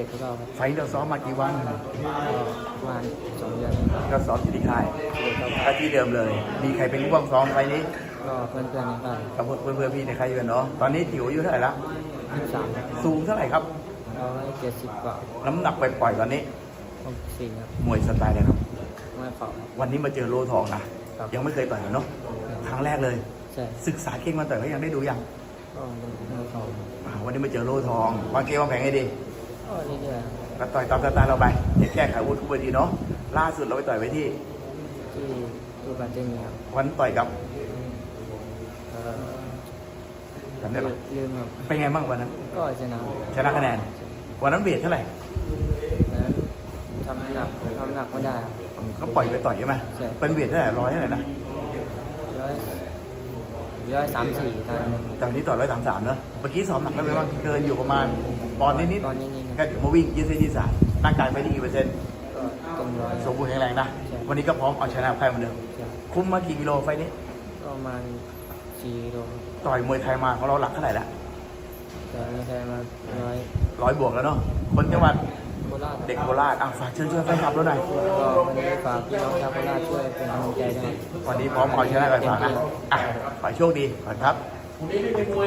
เอกก็ครับไฟท์เราซ้อมมากี่วันก็ประมาณสองเดือนครับก็ซ้อมอยู่ที่ค่ายเอกครับก็ที่เดิมเลย มีใครเป็นผู้บังซ้อมไฟท์นี้ก็เพื่อนเพื่อนๆในค่ายกับเพื่อนเพื่อนๆพี่ในค่ายอยู่กันเนาะตอนนี้ถิวอายุเท่าไหร่ละยี่สิบสามครับสูงเท่าไหร่ครับเราให้เจ็ดสิบกว่าน้ำหนักไปปล่อยๆตอนนี้หกสี่ครับมวยสไตล์เลยครับไม่เข่าครับวันนี้มาเจอโลทองนะครับยังไม่เคยต่อยกันเนาะครั้งแรกเลย ใช่ศึกษาเก่งมาต่อยเขายังได้ดูยังก็ไม่เข่าอ่าวันนี้มาเจอโลทองวางเกมวางแผนให้ดี ก็เรื่อยๆครับก็ต่อยตามสไตล์เราไปอย่าแก้ไขอาวุธทุกเวทีเนาะล่าสุดเราไปต่อยไว้ที่ที่ดูการเต้นครับวันต่อยกับเอ่อจำได้ปะลืมครับเป็นไงบ้างวันนั้นก็ชนะชนะคะแนน วันนั้นเวทเท่าไหร่นั้นทำหนักทำหนักไม่ได้ครับ ก็ปล่อยไปต่อยใช่ไหมใช่ เป็นเวทเท่าไหร่ร้อยเท่าไหร่นะร้อยร้อยสามสี่ตอนนั้นแต่วันนี้ต่อยร้อยสามสามเนอะเมื่อกี้สอบหนักแล้วไปบ้างเกินอยู่ประมาณปอนด์นิดตอนนี้นี่ๆ ก็เดี๋ยวมาวิ่งยืดเส้นยืดสายร่างกายไปที่กี่เปอร์เซ็นต์ก็เต็มร้อยสมบูรณ์แข็งแรงนะใช่วันนี้ก็พร้อมเอาชนะใครเหมือนเดิมครับคุ้มมากี่กิโลไฟล์นี้ก็ประมาณสี่กิโลต่อยมวยไทยมาของเราหลักเท่าไหร่ละแต่ไม่ใช่มาร้อยร้อยบวกแล้วเนาะ คนจังหวัดโคราชเด็กโคราชอะฝากเชิญชวนแฟนคลับเราหน่อย ก็วันนี้ฝากพี่น้องชาวโคราชช่วยเป็นกำลังใจด้วยครับวันนี้พร้อมเอาชนะไปฝากนะ อะ ขอให้โชคดีก่อนครับ